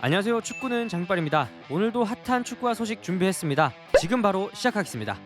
안녕하세요. 축구는 장빨입니다. 오늘도 핫한 축구화 소식 준비했습니다. 지금 바로 시작하겠습니다.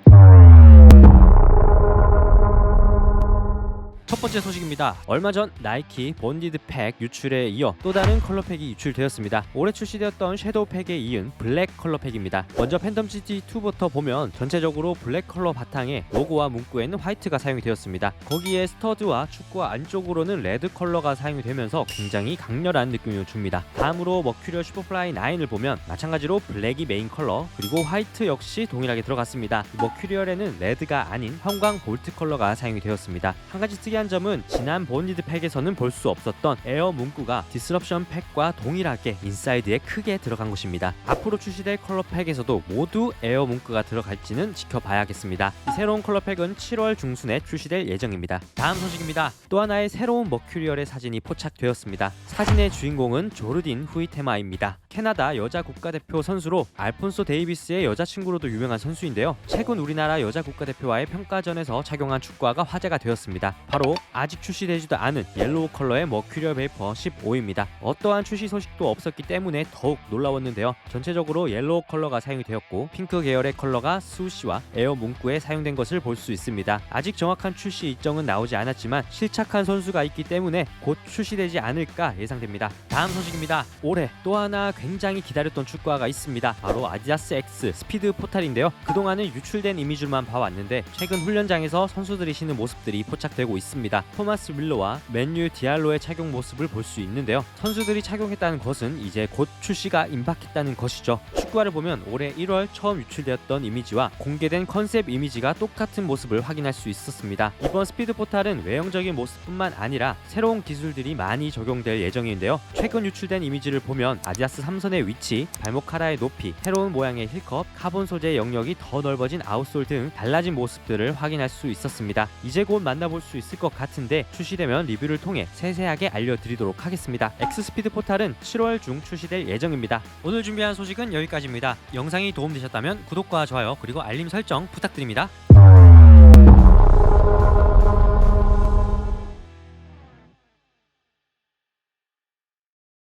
첫 번째 소식입니다. 얼마 전 나이키 본디드 팩 유출에 이어 또 다른 컬러 팩이 유출되었습니다. 올해 출시되었던 섀도우 팩에 이은 블랙 컬러 팩입니다. 먼저 팬덤 시티 2부터 보면 전체적으로 블랙 컬러 바탕에 로고와 문구에는 화이트가 사용이 되었습니다. 거기에 스터드와 축구화 안쪽으로는 레드 컬러가 사용이 되면서 굉장히 강렬한 느낌을 줍니다. 다음으로 머큐리얼 슈퍼플라이 9을 보면 마찬가지로 블랙이 메인 컬러 그리고 화이트 역시 동일하게 들어갔습니다. 머큐리얼에는 레드가 아닌 형광 볼트 컬러가 사용이 되었습니다. 한 가지 특이한 점은 지난 본디드 팩에서는 볼 수 없었던 에어 문구가 디스럽션 팩과 동일하게 인사이드에 크게 들어간 곳입니다. 앞으로 출시될 컬러 팩에서도 모두 에어 문구가 들어갈지는 지켜봐야겠습니다. 이 새로운 컬러 팩은 7월 중순에 출시될 예정입니다. 다음 소식입니다. 또 하나의 새로운 머큐리얼의 사진이 포착되었습니다. 사진의 주인공은 조르딘 후이테마입니다. 캐나다 여자 국가대표 선수로 알폰소 데이비스의 여자친구로도 유명한 선수인데요. 최근 우리나라 여자 국가대표와의 평가전에서 착용한 축구화가 화제가 되었습니다. 바로 아직 출시되지도 않은 옐로우 컬러의 머큐리얼 베이퍼 15입니다. 어떠한 출시 소식도 없었기 때문에 더욱 놀라웠는데요. 전체적으로 옐로우 컬러가 사용이 되었고 핑크 계열의 컬러가 수시와 에어 문구에 사용된 것을 볼 수 있습니다. 아직 정확한 출시 일정은 나오지 않았지만 실착한 선수가 있기 때문에 곧 출시되지 않을까 예상됩니다. 다음 소식입니다. 올해 또 하나 굉장히 기다렸던 축구화가 있습니다. 바로 아디다스 X 스피드 포탈인데요. 그동안은 유출된 이미지만 봐왔는데 최근 훈련장에서 선수들이 신는 모습들이 포착되고 있습니다. 토마스 밀러와 맨유 디알로의 착용 모습을 볼 수 있는데요. 선수들이 착용했다는 것은 이제 곧 출시가 임박했다는 것이죠. 축구화를 보면 올해 1월 처음 유출되었던 이미지와 공개된 컨셉 이미지가 똑같은 모습을 확인할 수 있었습니다. 이번 스피드 포탈은 외형적인 모습뿐만 아니라 새로운 기술들이 많이 적용될 예정인데요. 최근 유출된 이미지를 보면 아디다스 3선의 위치, 발목 카라의 높이, 새로운 모양의 힐컵, 카본 소재의 영역이 더 넓어진 아웃솔 등 달라진 모습들을 확인할 수 있었습니다. 이제 곧 만나볼 수 있을 것 같은데 출시되면 리뷰를 통해 세세하게 알려드리도록 하겠습니다. X 스피드 포탈은 7월 중 출시될 예정입니다. 오늘 준비한 소식은 여기까지입니다. 영상이 도움되셨다면 구독과 좋아요 그리고 알림 설정 부탁드립니다.